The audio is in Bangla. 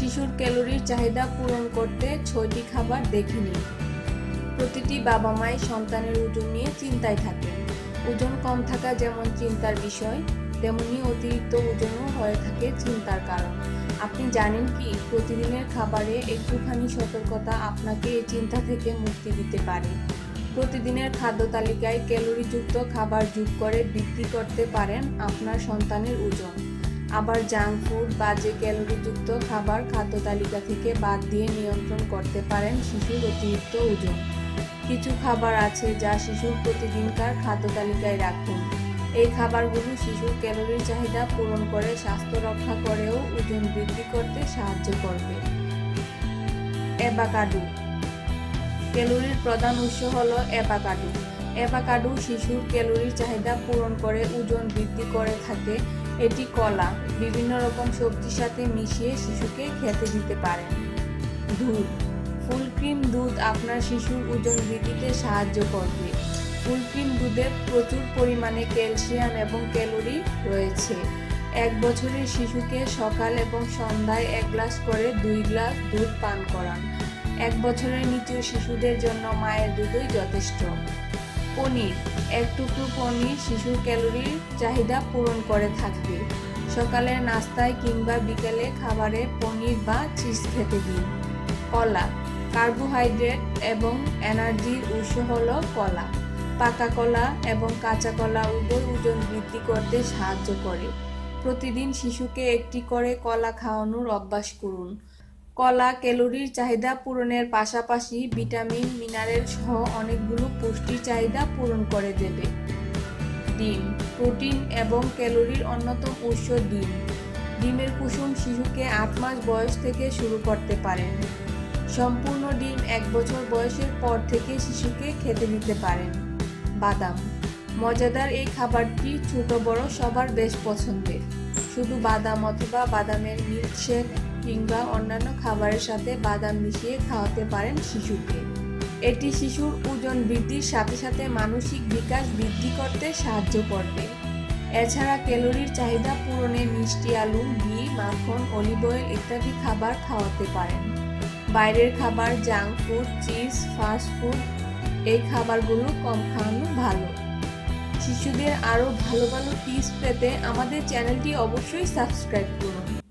শিশুর ক্যালোরির চাহিদা পূরণ করতে ছয়টি খাবার দেখে নিন। প্রতিটি বাবা মাই সন্তানের ওজন নিয়ে চিন্তায় থাকে। ওজন কম থাকা যেমন চিন্তার বিষয়, তেমনি অতিরিক্ত ওজনও হয়ে থাকে চিন্তার কারণ। আপনি জানেন কি, প্রতিদিনের খাবারে একটুখানি সতর্কতা আপনাকে এই চিন্তা থেকে মুক্তি দিতে পারে। প্রতিদিনের খাদ্য তালিকায় ক্যালোরিযুক্ত খাবার যোগ করে বৃদ্ধি করতে পারেন আপনার সন্তানের ওজন। আবার জাঙ্ক ফুড বাজে ক্যালোরিযুক্ত খাবার খাদ্য তালিকা থেকে বাদ দিয়ে নিয়ন্ত্রণ করতে পারেন শিশুর অতিরিক্ত ওজন। কিছু খাবার আছে যা শিশুর প্রতিদিনকার খাদ্য তালিকায় রাখুন। এই খাবারগুলো শিশুর ক্যালোরির চাহিদা পূরণ করে, স্বাস্থ্য রক্ষা করেও ওজন বৃদ্ধি করতে সাহায্য করবে। অ্যাভাকাডো। ক্যালোরির প্রধান উৎস হলো অ্যাভাকাডো। অ্যাভাকাডো শিশুর ক্যালোরির চাহিদা পূরণ করে, ওজন বৃদ্ধি করে থাকে। এটি কলা, বিভিন্ন রকম সবজির সাথে মিশিয়ে শিশুকে খেতে দিতে পারেন দুধ, ফুল ক্রিম দুধ আপনার শিশুর ওজন বৃদ্ধিতে সাহায্য করবে। ফুল ক্রিম দুধে প্রচুর পরিমাণে ক্যালসিয়াম এবং ক্যালোরি রয়েছে। এক বছরের শিশুকে সকাল এবং সন্ধ্যায় এক গ্লাস করে দুই গ্লাস দুধ পান করান। এক বছরের নিচু শিশুদের জন্য মায়ের দুধই যথেষ্ট। পনির। এক টুকরো পনির শিশুর ক্যালোরির চাহিদা পূরণ করে থাকবে। সকালের নাস্তায় কিংবা বিকেলে খাবারে পনির বা চিজ খেতে দিন। কলা, কার্বোহাইড্রেট এবং এনার্জির উৎস হল কলা। পাকা কলা এবং কাঁচা কলা উভয় ওজন বৃদ্ধি করতে সাহায্য করে। প্রতিদিন শিশুকে একটি করে কলা খাওয়ানোর অভ্যাস করুন। কলা ক্যালোরির চাহিদা পূরণের পাশাপাশি ভিটামিন, মিনারেল সহ অনেকগুলো পুষ্টির চাহিদা পূরণ করে দেবে। ডিম, প্রোটিন এবং ক্যালোরির অন্যতম উৎস ডিম। ডিমের কুসুম শিশুকে আট মাস বয়স থেকে শুরু করতে পারেন। সম্পূর্ণ ডিম এক বছর বয়সের পর থেকে শিশুকে খেতে দিতে পারেন। বাদাম, মজাদার এই খাবারটি ছোট বড় সবার বেশ পছন্দের। শুধু বাদাম অথবা বাদামের মিল্কশেক কিংবা অন্যান্য খাবারের সাথে বাদাম মিশিয়ে খাওয়াতে পারেন শিশুকে। এটি শিশুর ওজন বৃদ্ধির সাথে সাথে মানসিক বিকাশ বৃদ্ধি করতে সাহায্য করবে। এছাড়া ক্যালোরির চাহিদা পূরণে মিষ্টি আলু ঘি মাখন, অলিভ অয়েল ইত্যাদি খাবার খাওয়াতে পারেন। বাইরের খাবার, junk food cheese fast food, এই খাবারগুলো কম খাওয়ানো ভালো। শিশুদের আরও ভালো ভালো টিপস পেতে আমাদের চ্যানেলটি অবশ্যই সাবস্ক্রাইব করুন।